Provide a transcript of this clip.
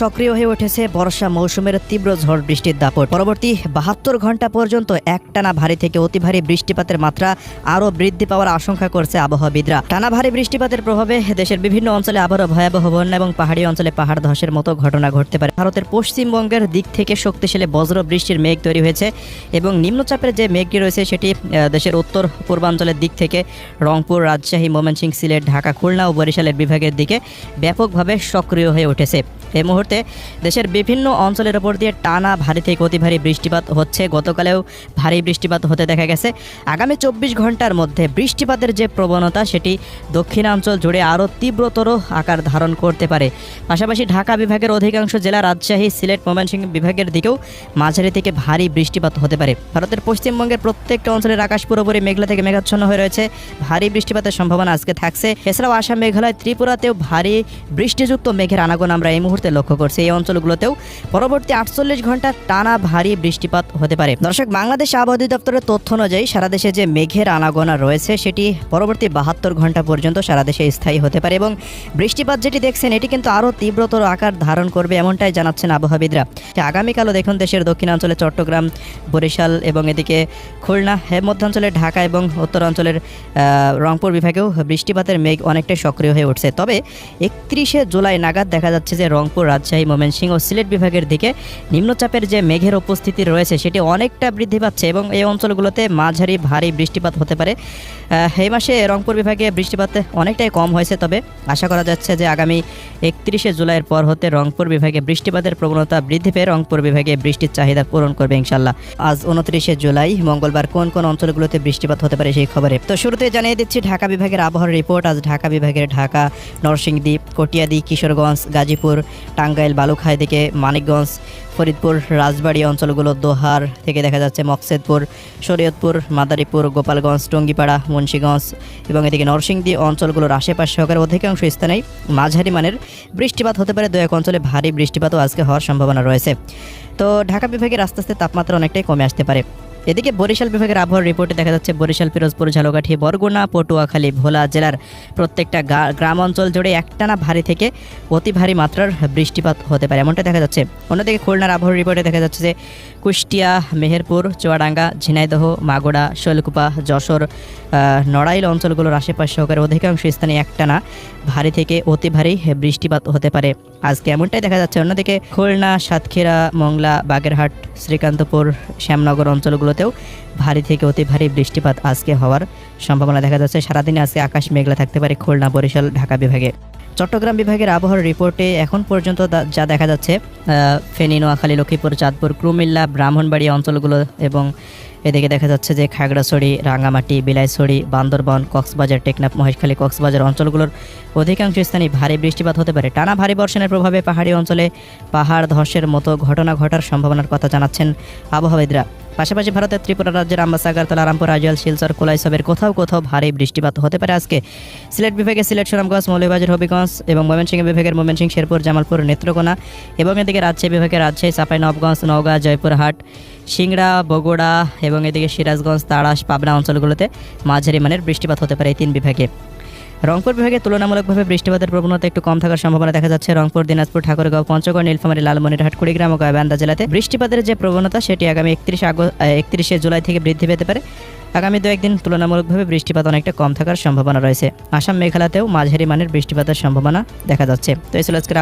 সক্রিয় হয়ে উঠেছে বর্ষা মৌসুমের তীব্র ঝড় বৃষ্টির দাপট। পরবর্তী বাহাত্তর ঘণ্টা পর্যন্ত একটানা ভারী থেকে অতি ভারী বৃষ্টিপাতের মাত্রা আরও বৃদ্ধি পাওয়ার আশঙ্কা করছে আবহাওয়াবিদরা। টানা ভারী বৃষ্টিপাতের প্রভাবে দেশের বিভিন্ন অঞ্চলে আবারও ভয়াবহ বন্যা এবং পাহাড়ি অঞ্চলে পাহাড় ধসের মতো ঘটনা ঘটতে পারে। ভারতের পশ্চিমবঙ্গের দিক থেকে শক্তিশালী বজ্র বৃষ্টির মেঘ তৈরি হয়েছে এবং নিম্নচাপের যে মেঘটি রয়েছে সেটি দেশের উত্তর পূর্বাঞ্চলের দিক থেকে রংপুর, রাজশাহী, ময়মনসিংহ, সিলেট, ঢাকা, খুলনা ও বরিশালের বিভাগের দিকে ব্যাপকভাবে সক্রিয় হয়ে উঠেছে। এই মুহূর্তে দেশের বিভিন্ন অঞ্চলের ওপর দিয়ে টানা ভারী থেকে অতি ভারী বৃষ্টিপাত হচ্ছে। গতকালেও ভারী বৃষ্টিপাত হতে দেখা গেছে। আগামী চব্বিশ ঘণ্টার মধ্যে বৃষ্টিপাতের যে প্রবণতা, সেটি দক্ষিণাঞ্চল জুড়ে আরও তীব্রতর আকার ধারণ করতে পারে। পাশাপাশি ঢাকা বিভাগের অধিকাংশ জেলা রাজশাহী, সিলেট, ময়মনসিংহ বিভাগের দিকেও মাঝারি থেকে ভারী বৃষ্টিপাত হতে পারে। ভারতের পশ্চিমবঙ্গের প্রত্যেকটা অঞ্চলের আকাশ পুরোপুরি মেঘলা থেকে মেঘাচ্ছন্ন হয়ে রয়েছে। ভারী বৃষ্টিপাতের সম্ভাবনা আজকে থাকছে। এছাড়াও আসাম, মেঘালয়, ত্রিপুরাতেও ভারী বৃষ্টিযুক্ত মেঘের আনাগোনা আমরা এই মুহূর্তে লক্ষ্য করছি। এই অঞ্চলগুলোতেও পরবর্তী আটচল্লিশ ঘণ্টা টানা ভারী বৃষ্টিপাত হতে পারে। দর্শক, বাংলাদেশ আবহাওয়া অধিদপ্তরের তথ্য অনুযায়ী সারা দেশে যে মেঘের আনাগোনা রয়েছে, সেটি পরবর্তী বাহাত্তর ঘণ্টা পর্যন্ত সারা দেশে স্থায়ী হতে পারে এবং বৃষ্টিপাত যেটি দেখছেন, এটি কিন্তু আরও তীব্রতর আকার ধারণ করবে এমনটাই জানাচ্ছেন আবহাওয়াবিদরা। আগামীকালও দেখুন দেশের দক্ষিণাঞ্চলে চট্টগ্রাম, বরিশাল এবং এদিকে খুলনা হ্যাঁ মধ্যাঞ্চলে ঢাকা এবং উত্তরাঞ্চলের রংপুর বিভাগেও বৃষ্টিপাতের মেঘ অনেকটাই সক্রিয় হয়ে উঠছে। তবে একত্রিশে জুলাই নাগাদ দেখা যাচ্ছে যে রংপুর রাজশাহী, ময়মনসিংহ ও সিলেট বিভাগের দিকে নিম্নচাপের যে মেঘের উপস্থিতি রয়েছে, সেটি অনেকটা বৃদ্ধি পাচ্ছে এবং এই অঞ্চলগুলোতে মাঝারি ভারী বৃষ্টিপাত হতে পারে। এই মাসে রংপুর বিভাগে বৃষ্টিপাত অনেকটাই কম হয়েছে, তবে আশা করা যাচ্ছে যে আগামী একত্রিশে জুলাইয়ের পর হতে রংপুর বিভাগে বৃষ্টিপাতের প্রবণতা বৃদ্ধি পেয়ে রংপুর বিভাগে বৃষ্টির চাহিদা পূরণ করবে ইনশাল্লাহ আজ উনত্রিশে জুলাই, মঙ্গলবার কোন কোন অঞ্চলগুলোতে বৃষ্টিপাত হতে পারে সেই খবরে। তো শুরুতে জানিয়ে দিচ্ছি ঢাকা বিভাগের আবহাওয়ার রিপোর্ট। আজ ঢাকা বিভাগের ঢাকা, নরসিংদী, কটিয়াদি, কিশোরগঞ্জ, গাজীপুর টাঙ্গাইল বালুখাই দিকে মানিকগঞ্জ, ফরিদপুর, রাজবাড়ী অঞ্চলগুলো দোহার থেকে দেখা যাচ্ছে মকসেদপুর, শরীয়তপুর, মাদারীপুর, গোপালগঞ্জ, টঙ্গিপাড়া, মুন্সীগঞ্জ এবং এদিকে নরসিংদী অঞ্চলগুলোর আশেপাশে সহকারে অধিকাংশ স্থানেই মাঝারি মানের বৃষ্টিপাত হতে পারে। দু এক অঞ্চলে ভারী বৃষ্টিপাতও আজকে হওয়ার সম্ভাবনা রয়েছে। তো ঢাকা বিভাগের আস্তে আস্তে তাপমাত্রা অনেকটাই কমে আসতে পারে। এদিকে বরিশাল বিভাগের আবহাওয়ার রিপোর্টে দেখা যাচ্ছে বরিশাল, পিরোজপুর, ঝালকাঠি, বরগুনা, পটুয়াখালী, ভোলা জেলার প্রত্যেকটা গ্রাম অঞ্চল জুড়ে একটানা ভারী থেকে অতি ভারী মাত্রার বৃষ্টিপাত হতে পারে। এমনটা দেখা যাচ্ছে। অন্যদিকে খুলনার আবহাওয়ার রিপোর্টে দেখা যাচ্ছে যে কুষ্টিয়া, মেহেরপুর, চুয়াডাঙ্গা, ঝিনাইদহ মাগুড়া শৈলকুপা, যশোর নড়াইল অঞ্চলগুলোর আশেপাশ সহকারে অধিকাংশ স্থানে একটানা ভারী থেকে অতি ভারী বৃষ্টিপাত হতে পারে। আজকে এমনটাই দেখা যাচ্ছে। অন্যদিকে খুলনা, সাতক্ষীরা, মংলা, বাগেরহাট, শ্রীকান্তপুর, শ্যামনগর অঞ্চলগুলোতেও ভারী থেকে অতি ভারী বৃষ্টিপাত আজকে হওয়ার সম্ভাবনা দেখা যাচ্ছে। সারাদিন আজকে আকাশ মেঘলা থাকতে পারে খুলনা, বরিশাল, ঢাকা বিভাগে। চট্টগ্রাম বিভাগের আবহাওয়ার রিপোর্টে এখন পর্যন্ত যা দেখা যাচ্ছে ফেনী, নোয়াখালী, লক্ষ্মীপুর, চাঁদপুর, কুমিল্লা, ব্রাহ্মণবাড়ি অঞ্চলগুলো এবং এদিকে দেখা যাচ্ছে যে খাগড়াছড়ি, রাঙ্গামাটি, বিলাইছড়ি, বান্দরবন, কক্সবাজার, টেকনাফ, মহেশখালী, কক্সবাজার অঞ্চলগুলোর অধিকাংশ স্থানে ভারী বৃষ্টিপাত হতে পারে। টানা ভারী বর্ষণের প্রভাবে পাহাড়ি অঞ্চলে পাহাড় ধসের মতো ঘটনা ঘটার সম্ভাবনার কথা জানাচ্ছেন আবহাওয়াবিদরা। পাশাপাশি ভারতের ত্রিপুরা রাজ্যের আম্বাসাগার তলারামপুর আজল শিলচর কোলাইসবের কোথাও কোথাও ভারী বৃষ্টিপাত হতে পারে আজকে। সিলেট বিভাগে সিলেট, সুনামগঞ্জ, মৌলভীবাজার, হবিগঞ্জ এবং ময়মনসিংহ বিভাগের ময়মনসিংহ, শেরপুর, জামালপুর, নেত্রকোনা এবং এদিকে রাজশাহী বিভাগের রাজশাহী চাপাই নবগঞ্জ নওগাঁ, জয়পুরহাট, সিংড়া, বগুড়া এবং এদিকে সিরাজগঞ্জ, তাড়াশ, পাবনা অঞ্চলগুলোতে মাঝারি মানের বৃষ্টিপাত হতে পারে এই তিন বিভাগে। রংপুর বিভাগে তুলনামূলকভাবে বৃষ্টিপাতের প্রবণতা একটু কম থাকার সম্ভাবনা দেখা যাচ্ছে। রংপুর, দিনাজপুর, ঠাকুরগাঁও, পঞ্চগড়, নীলফামারী, লালমনিরহাট, কুড়িগ্রাম ও গাইবান্ধা জেলাতে বৃষ্টিপাতের যে প্রবণতা সেটি আগামী একত্রিশ আগস্ট একত্রিশে জুলাই থেকে বৃদ্ধি পেতে পারে। আগামী দু, একদিন তুলনামূলকভাবে বৃষ্টিপাত অনেকটা কম থাকার সম্ভাবনা রয়েছে। আসাম মেঘালাতেও মাঝারি মানের বৃষ্টিপাতের সম্ভাবনা দেখা যাচ্ছে। তো এই ছিল আজকের